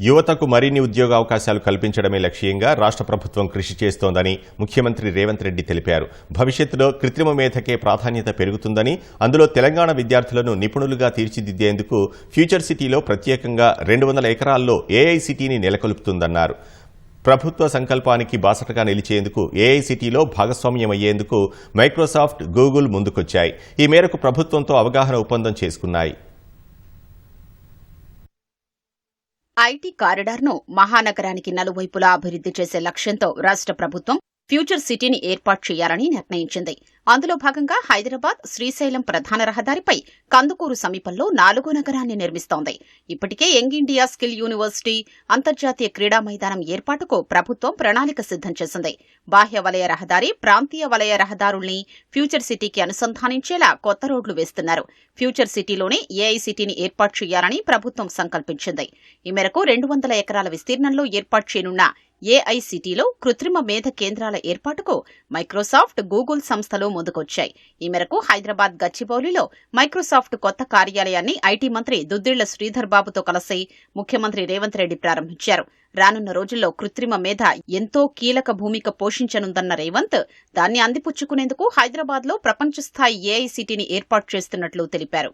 యువతకు మరిన్ని ఉద్యోగ అవకాశాలు కల్పించడమే లక్ష్యంగా రాష్ట్ర ప్రభుత్వం కృషి చేస్తోందని ముఖ్యమంత్రి రేవంత్ రెడ్డి తెలిపారు. భవిష్యత్తులో కృత్రిమ మేధకే ప్రాధాన్యత పెరుగుతుందని అందులో తెలంగాణ విద్యార్థులను నిపుణులుగా తీర్చిదిద్దేందుకు ఫ్యూచర్ సిటీలో ప్రత్యేకంగా రెండు వందల ఎకరాల్లో ఏఐసిటీని నెలకొల్పుతుందన్నారు. ప్రభుత్వ సంకల్పానికి బాసటగా నిలిచేందుకు ఏఐసిటీలో భాగస్వామ్యమయ్యేందుకు మైక్రోసాఫ్ట్ గూగుల్ ముందుకొచ్చాయి. ఈ మేరకు ప్రభుత్వంతో అవగాహన ఒప్పందం చేసుకున్నాయి. ఐటీ కారిడార్ను మహానగరానికి నలువైపులా అభివృద్ధి చేసే లక్ష్యంతో రాష్ట్ర ప్రభుత్వం ఫ్యూచర్ సిటీని ఏర్పాటు చేయాలని నిర్ణయించింది. అందులో భాగంగా హైదరాబాద్ శ్రీశైలం ప్రధాన రహదారిపై కందుకూరు సమీపంలో నాలుగో నగరాన్ని నిర్మిస్తోంది. ఇప్పటికే యంగ్ ఇండియా స్కిల్ యూనివర్సిటీ అంతర్జాతీయ క్రీడా మైదానం ఏర్పాటుకు ప్రభుత్వం ప్రణాళిక సిద్ధం చేసింది. బాహ్య వలయ రహదారి ప్రాంతీయ వలయ రహదారుల్ని ఫ్యూచర్ సిటీకి అనుసంధానించేలా కొత్త రోడ్లు వేస్తున్నారు. ఫ్యూచర్ సిటీలోనే ఏఐసిటీని ఏర్పాటు చేయాలని ప్రభుత్వం సంకల్పించింది. ఈ మేరకు రెండు వందల ఎకరాల విస్తీర్ణంలో ఏర్పాటు చేయనున్న ఏఐసిటీలో కృత్రిమ మేధ కేంద్రాల ఏర్పాటుకు మైక్రోసాఫ్ట్ గూగుల్ సంస్థలు ముందుకొచ్చాయి. ఈ మేరకు హైదరాబాద్ గచ్చిబౌలిలో మైక్రోసాఫ్ట్ కొత్త కార్యాలయాన్ని ఐటీ మంత్రి దుద్దిళ్ళ శ్రీధర్ బాబుతో కలిసి ముఖ్యమంత్రి రేవంత్ రెడ్డి ప్రారంభించారు. రానున్న రోజుల్లో కృత్రిమ మేధ ఎంతో కీలక భూమిక పోషించనుందన్న రేవంత్ దాన్ని అందిపుచ్చుకునేందుకు హైదరాబాద్లో ప్రపంచ స్థాయి ఏఐసిటీని ఏర్పాటు చేస్తున్నట్లు తెలిపారు.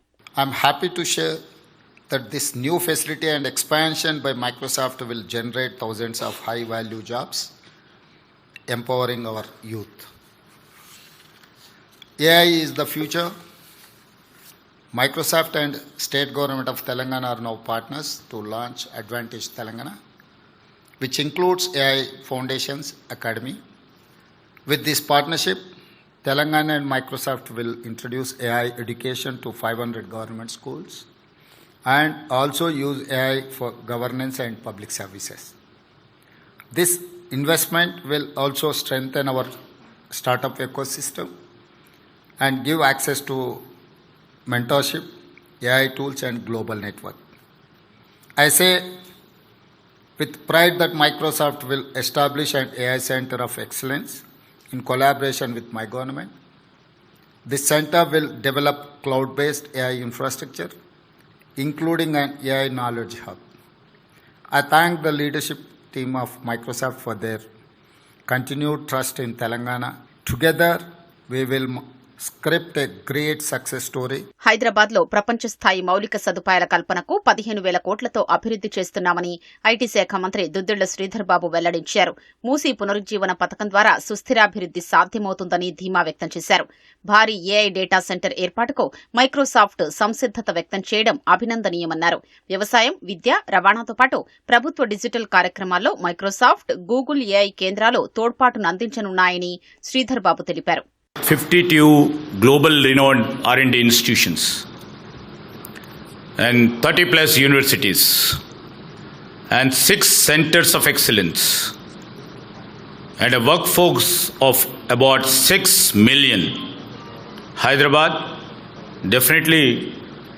That this new facility and expansion by Microsoft will generate thousands of high value jobs, empowering our youth. AI is the future. Microsoft and state government of Telangana are now partners to launch Advantage Telangana, which includes AI Foundations Academy. With this partnership, Telangana and Microsoft will introduce AI education to 500 government schools and also use AI for governance and public services. This investment will also strengthen our startup ecosystem and give access to mentorship, AI tools, and global network. I say with pride that Microsoft will establish an AI center of excellence in collaboration with my government. This center will develop cloud based AI infrastructure, including an AI knowledge hub. I thank the leadership team of Microsoft for their continued trust in Telangana. Together, we will script script success story హైదరాబాద్లో ప్రపంచ స్థాయి మౌలిక సదుపాయాల కల్పనకు పదిహేను వేల కోట్లతో అభివృద్ధి చేస్తున్నామని ఐటీ శాఖ మంత్రి దుద్దిళ్ళ శ్రీధర్ బాబు వెల్లడించారు. మూసీ పునరుజ్జీవన పథకం ద్వారా సుస్థిరాభివృద్ధి సాధ్యమవుతుందని ధీమా వ్యక్తం చేశారు. భారీ ఏఐ డేటా సెంటర్ ఏర్పాటుకు మైక్రోసాఫ్ట్ సంసిద్దత వ్యక్తం చేయడం అభినందనీయమన్నారు. వ్యవసాయం విద్య రవాణాతో పాటు ప్రభుత్వ డిజిటల్ కార్యక్రమాల్లో మైక్రోసాఫ్ట్ గూగుల్ ఏఐ కేంద్రాలు తోడ్పాటును అందించనున్నాయని శ్రీధర్ బాబు తెలిపారు. 52 global renowned R&D institutions and 30 plus universities and 6 centers of excellence and a workforce of about 6 million. Hyderabad definitely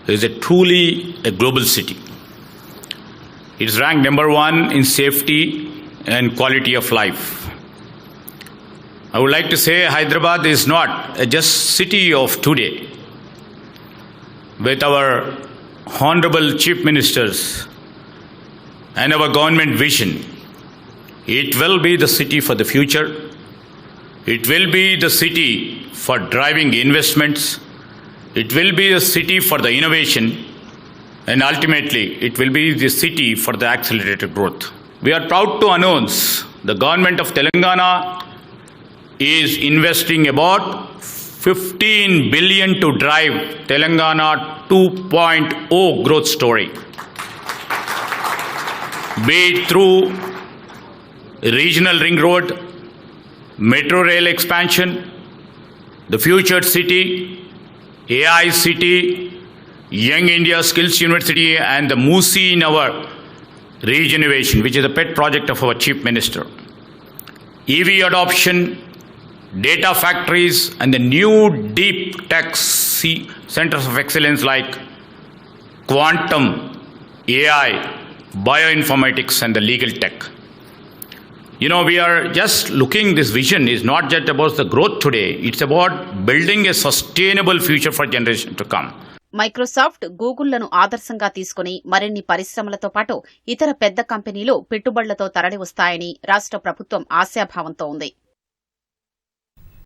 is a truly a global city. It is ranked number 1 in safety and quality of life I would like to say Hyderabad is not a just city of today. With our honorable chief ministers and our government vision, it will be the city for the future. It will be the city for driving investments. It will be a city for the innovation. And ultimately, it will be the city for the accelerated growth. We are proud to announce the government of Telangana is investing about 15 billion to drive Telangana 2.0 growth story. Be it through regional ring road, metro rail expansion, the future city, AI city, Young India Skills University, and the Musi in our regeneration, which is a pet project of our Chief Minister. EV adoption, data factories, and the new deep tech C- centers of excellence like quantum, AI, bioinformatics, and the legal tech. You know, we are just looking, this vision is not just about the growth today, it's about building a sustainable future for generation to come. Microsoft గూగుల్లను ఆదర్శంగా తీసుకుని మరిన్ని పరిశ్రమలతో పాటు ఇతర పెద్ద కంపెనీలు పెట్టుబడులతో తరలివస్తాయని రాష్ట్ర ప్రభుత్వం ఆశాభావంతో ఉంది